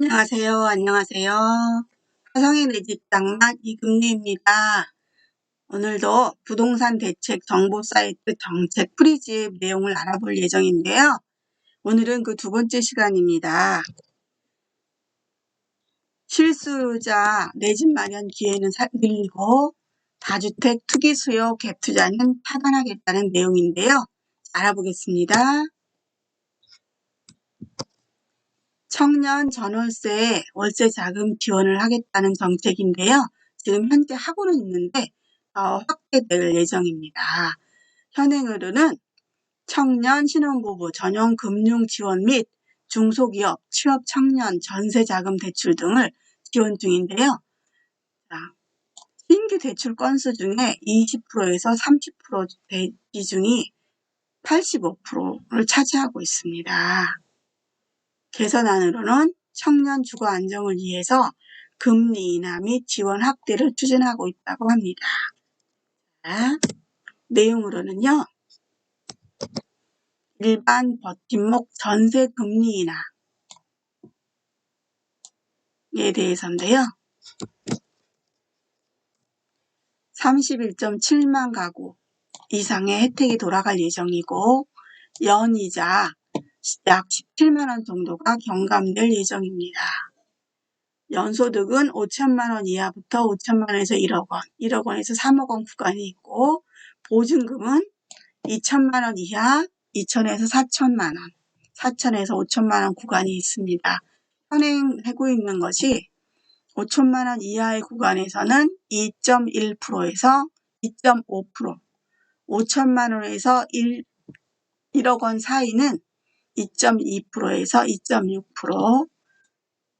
안녕하세요. 안녕하세요. 화성의 내 집장만 이금리입니다. 오늘도 부동산 대책 정보 사이트 정책 프리집 내용을 알아볼 예정인데요. 오늘은 그 두 번째 시간입니다. 실수요자 내 집 마련 기회는 늘리고 다주택 투기 수요 갭 투자는 파단하겠다는 내용인데요. 알아보겠습니다. 청년 전월세 월세 자금 지원을 하겠다는 정책인데요. 지금 현재 하고는 있는데 더 확대될 예정입니다. 현행으로는 청년 신혼부부 전용 금융 지원 및 중소기업, 취업 청년 전세 자금 대출 등을 지원 중인데요. 자, 신규 대출 건수 중에 20%에서 30% 비중이 85%를 차지하고 있습니다. 개선안으로는 청년 주거 안정을 위해서 금리 인하 및 지원 확대를 추진하고 있다고 합니다. 자, 내용으로는요. 일반 버팀목 전세 금리 인하에 대해서인데요. 31.7만 가구 이상의 혜택이 돌아갈 예정이고 연이자 약 17만 원 정도가 경감될 예정입니다. 연소득은 5천만 원 이하부터 5천만 원에서 1억 원, 1억 원에서 3억 원 구간이 있고 보증금은 2천만 원 이하 2천에서 4천만 원, 4천에서 5천만 원 구간이 있습니다. 현행하고 있는 것이 5천만 원 이하의 구간에서는 2.1%에서 2.5%, 5천만 원에서 1, 1억 원 사이는 2.2%에서 2.6%,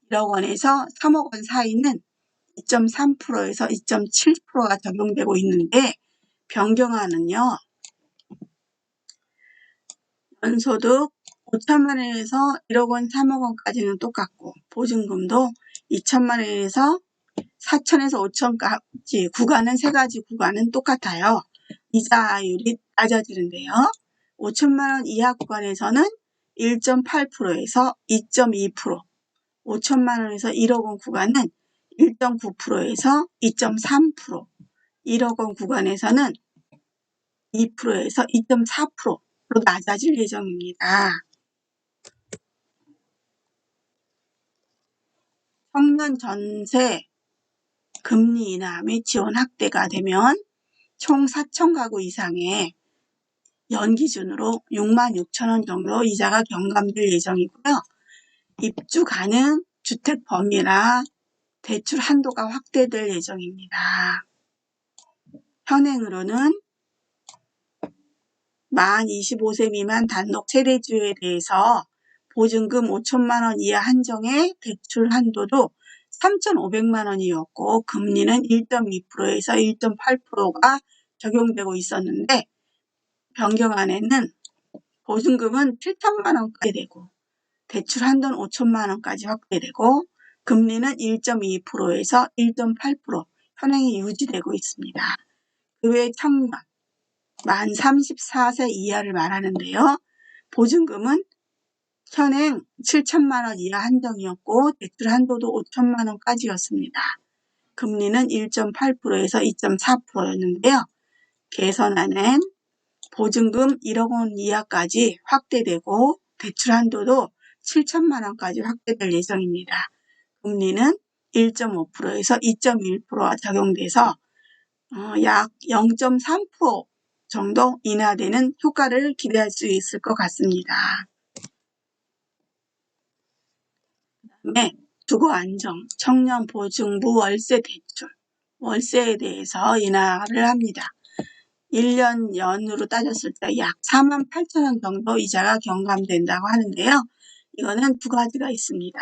1억 원에서 3억 원 사이는 2.3%에서 2.7%가 적용되고 있는데 변경안은요. 연소득 5천만 원에서 1억 원, 3억 원까지는 똑같고 보증금도 2천만 원에서 4천에서 5천까지 구간은 세 가지 구간은 똑같아요. 이자율이 낮아지는데요. 5천만 원 이하 구간에서는 1.8%에서 2.2%, 5천만 원에서 1억 원 구간은 1.9%에서 2.3%, 1억 원 구간에서는 2%에서 2.4%로 낮아질 예정입니다. 청년 전세 금리 인하 및 지원 확대가 되면 총 4천 가구 이상의 연 기준으로 6만 6천 원 정도 이자가 경감될 예정이고요. 입주 가능 주택 범위나 대출 한도가 확대될 예정입니다. 현행으로는 만 25세 미만 단독 세대주에 대해서 보증금 5천만 원 이하 한정의 대출 한도도 3,500만 원이었고 금리는 1.2%에서 1.8%가 적용되고 있었는데 변경 안에는 보증금은 7천만 원까지 되고 대출 한도는 5천만 원까지 확대되고 금리는 1.2%에서 1.8% 현행이 유지되고 있습니다. 그 외 청년 만 34세 이하를 말하는데요. 보증금은 현행 7천만 원 이하 한정이었고 대출 한도도 5천만 원까지였습니다. 금리는 1.8%에서 2.4%였는데요. 개선안은 보증금 1억 원 이하까지 확대되고 대출 한도도 7천만 원까지 확대될 예정입니다. 금리는 1.5%에서 2.1%가 적용돼서 어, 약0.3% 정도 인하되는 효과를 기대할 수 있을 것 같습니다. 그 다음에 주거 안정, 청년 보증부 월세 대출, 월세에 대해서 인하를 합니다. 1년 연으로 따졌을 때 약 4만 8천 원 정도 이자가 경감된다고 하는데요. 이거는 두 가지가 있습니다.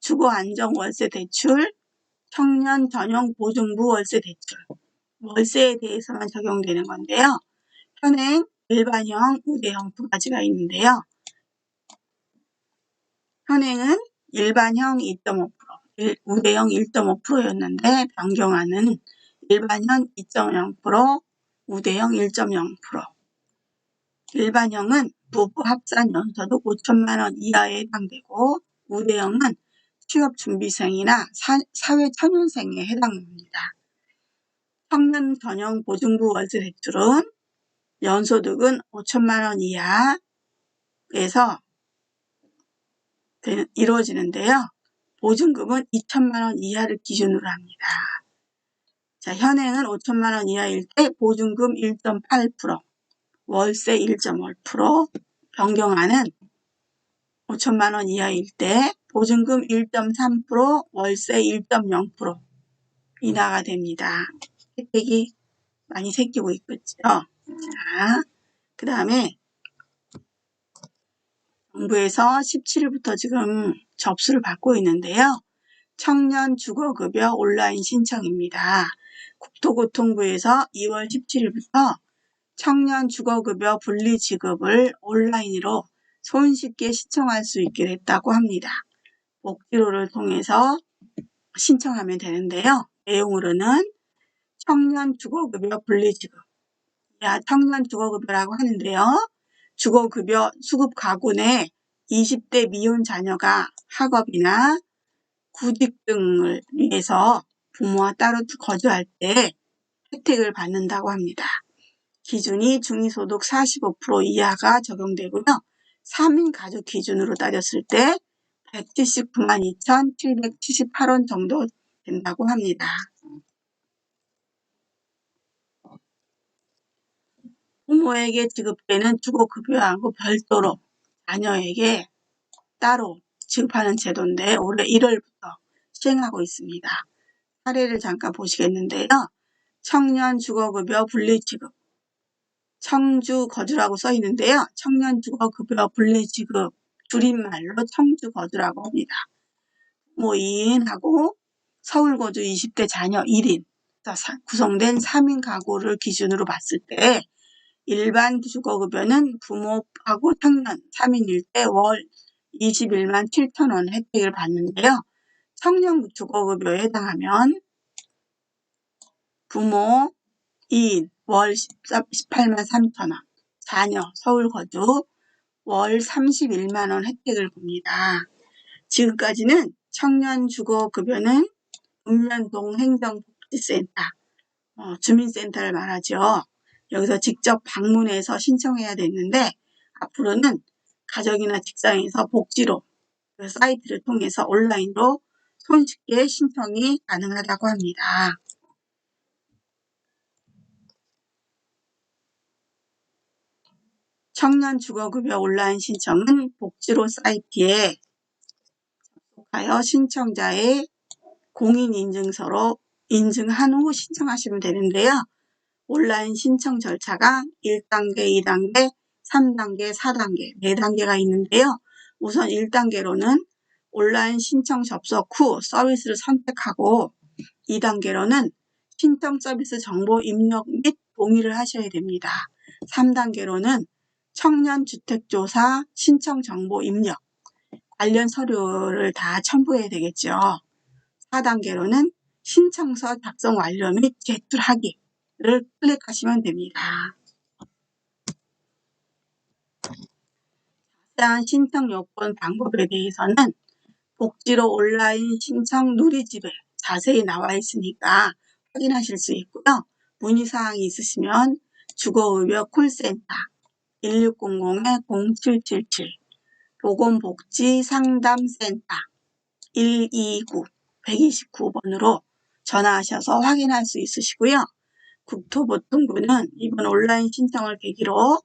주거 안정 월세 대출, 청년 전용 보증부 월세 대출. 월세에 대해서만 적용되는 건데요. 현행 일반형, 우대형 두 가지가 있는데요. 현행은 일반형 2.5%, 우대형 1.5%였는데 변경안은 일반형 2.0%, 우대형 1.0%. 일반형은 부부 합산 연소득 5천만 원 이하에 해당되고 우대형은 취업준비생이나 사, 사회초년생에 해당합니다. 청년 전용 보증부 월세 대출은 연소득은 5천만 원 이하에서 되- 이루어지는데요. 보증금은 2천만 원 이하를 기준으로 합니다. 자, 현행은 5천만 원 이하일 때 보증금 1.8%, 월세 1.5%, 변경안은 5천만 원 이하일 때 보증금 1.3%, 월세 1.0% 인하가 됩니다. 혜택이 많이 생기고 있겠죠. 자, 그 다음에 정부에서 17일부터 지금 접수를 받고 있는데요. 청년 주거급여 온라인 신청입니다. 국토교통부에서 2월 17일부터 청년 주거급여 분리 지급을 온라인으로 손쉽게 신청할 수 있게 됐다고 합니다. 복지로를 통해서 신청하면 되는데요. 내용으로는 청년 주거급여 분리 지급, 야 청년 주거급여라고 하는데요. 주거급여 수급 가구 내 20대 미혼 자녀가 학업이나 구직 등을 위해서 부모와 따로 거주할 때 혜택을 받는다고 합니다. 기준이 중위소득 45% 이하가 적용되고요. 3인 가족 기준으로 따졌을 때 179만 2,778원 정도 된다고 합니다. 부모에게 지급되는 주거급여하고 별도로 자녀에게 따로 지급하는 제도인데 올해 1월부터 시행하고 있습니다. 사례를 잠깐 보시겠는데요. 청년 주거급여 분리지급 청주 거주라고 써 있는데요. 청년 주거급여 분리지급 줄임말로 청주 거주라고 합니다. 뭐 2인하고 서울 거주 20대 자녀 1인 구성된 3인 가구를 기준으로 봤을 때 일반 주거급여는 부모하고 청년 3인일 때 월 21만 7천 원 혜택을 받는데요. 청년 주거급여에 해당하면 부모 2인 월 18만 3천 원, 자녀 서울 거주 월 31만 원 혜택을 봅니다. 지금까지는 청년 주거급여는 읍면동 행정복지센터, 어, 주민센터를 말하죠. 여기서 직접 방문해서 신청해야 됐는데 앞으로는 가정이나 직장에서 복지로 그 사이트를 통해서 온라인으로 손쉽게 신청이 가능하다고 합니다. 청년 주거급여 온라인 신청은 복지로 사이트에 접속하여 신청자의 공인인증서로 인증한 후 신청하시면 되는데요. 온라인 신청 절차가 1단계, 2단계, 3단계, 4단계, 4단계가 있는데요. 우선 1단계로는 온라인 신청 접속 후 서비스를 선택하고 2단계로는 신청 서비스 정보 입력 및 동의를 하셔야 됩니다. 3단계로는 청년 주택조사 신청 정보 입력, 관련 서류를 다 첨부해야 되겠죠. 4단계로는 신청서 작성 완료 및 제출하기를 클릭하시면 됩니다. 자세한 신청 요건 방법에 대해서는 복지로 온라인 신청 누리집에 자세히 나와 있으니까 확인하실 수 있고요. 문의사항이 있으시면 주거의료 콜센터 1600-0777 보건복지상담센터 129 129번으로 전화하셔서 확인할 수 있으시고요. 국토보통부는 이번 온라인 신청을 계기로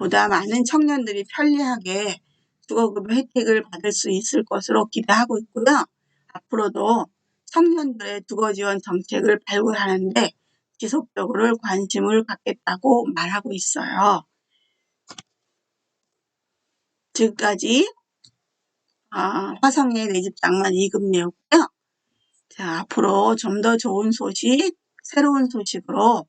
보다 많은 청년들이 편리하게 주거급여 혜택을 받을 수 있을 것으로 기대하고 있고요. 앞으로도 청년들의 주거 지원 정책을 발굴하는데 지속적으로 관심을 갖겠다고 말하고 있어요. 지금까지 아, 화성의 내집 장만 2급내였고요. 자, 앞으로 좀 더 좋은 소식, 새로운 소식으로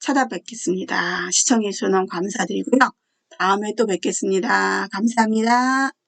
찾아뵙겠습니다. 시청해주셔서 감사드리고요. 다음에 또 뵙겠습니다. 감사합니다.